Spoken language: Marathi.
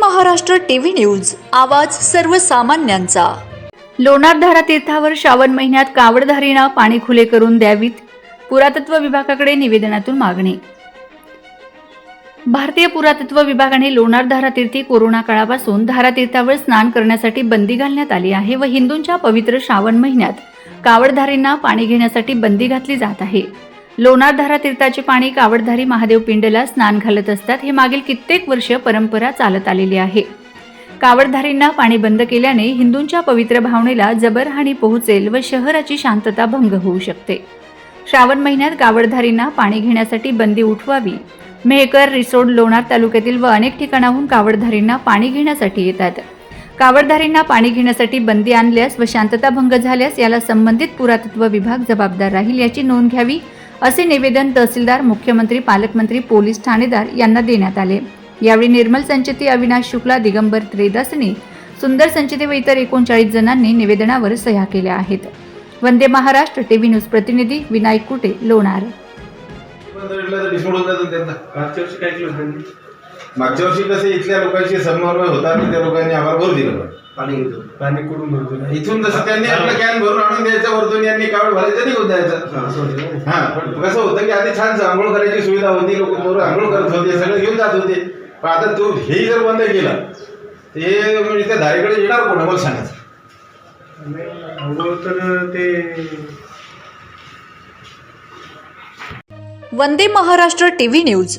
महाराष्ट्र टीव्ही न्यूज आवाज सर्वसामान्यांचा. लोणार धारा तीर्थावर श्रावण महिन्यात कावडधारींना पाणी खुले करून द्यावीत पुरातत्व विभागाकडे निवेदनातून मागणी. भारतीय पुरातत्व विभागाने लोणार धारा तीर्थी कोरोना काळापासून धारातीर्थावर स्नान करण्यासाठी बंदी घालण्यात आली आहे व हिंदूंच्या पवित्र श्रावण महिन्यात कावडधारींना पाणी घेण्यासाठी बंदी घातली जात आहे. लोणार धारा तीर्थाचे पाणी कावडधारी महादेव पिंडला स्नान घालत असतात हे मागील कित्येक वर्ष परंपरा चालत आलेली आहे. कावडधारींना पाणी बंद केल्याने हिंदूंच्या पवित्र भावनेला जबरहानी पोहोचेल व शहराची शांतता भंग होऊ शकते. श्रावण महिन्यात कावडधारींना पाणी घेण्यासाठी बंदी उठवावी. मेहकर रिसोड लोणार तालुक्यातील व अनेक ठिकाणाहून कावडधारींना पाणी घेण्यासाठी येतात. कावडधारींना पाणी घेण्यासाठी बंदी आणल्यास व शांतता भंग झाल्यास याला संबंधित पुरातत्व विभाग जबाबदार राहील याची नोंद घ्यावी असे निवेदन तहसीलदार मुख्यमंत्री पालकमंत्री पोलीस ठाणेदार यांना देण्यात आले. यावेळी निर्मल संचेती अविनाश शुक्ला दिगंबर त्रेदासनी सुंदर संचेती व इतर एकोणचाळीस जणांनी निवेदनावर सह्या केल्या आहेत. वंदे महाराष्ट्र टीव्ही न्यूज प्रतिनिधी विनायक कुटे लोणार. मागच्या वर्षी कसे इथल्या लोकांशी समन्वय होता आणि त्या लोकांनी आम्हाला भर दिलं पण. पाणी घेतो पाणी कुठून भरतो इथून जसं त्यांनी आपलं कॅन भरून आणून द्यायचं वरतून यांनी कावड भरायचं निघून द्यायचं हा? हा पण कसं होतं की आधी छान आंघोळ करायची सुविधा होती लोक बरोबर आंघोळ करत होते सगळं घेऊन जात होते. पण आता तो हेही जर बंद केलं ते म्हणजे त्या धारेकडे येणार कोण? मला सांगायचं. आंघोळ तर ते वंदे महाराष्ट्र टीव्ही न्यूज.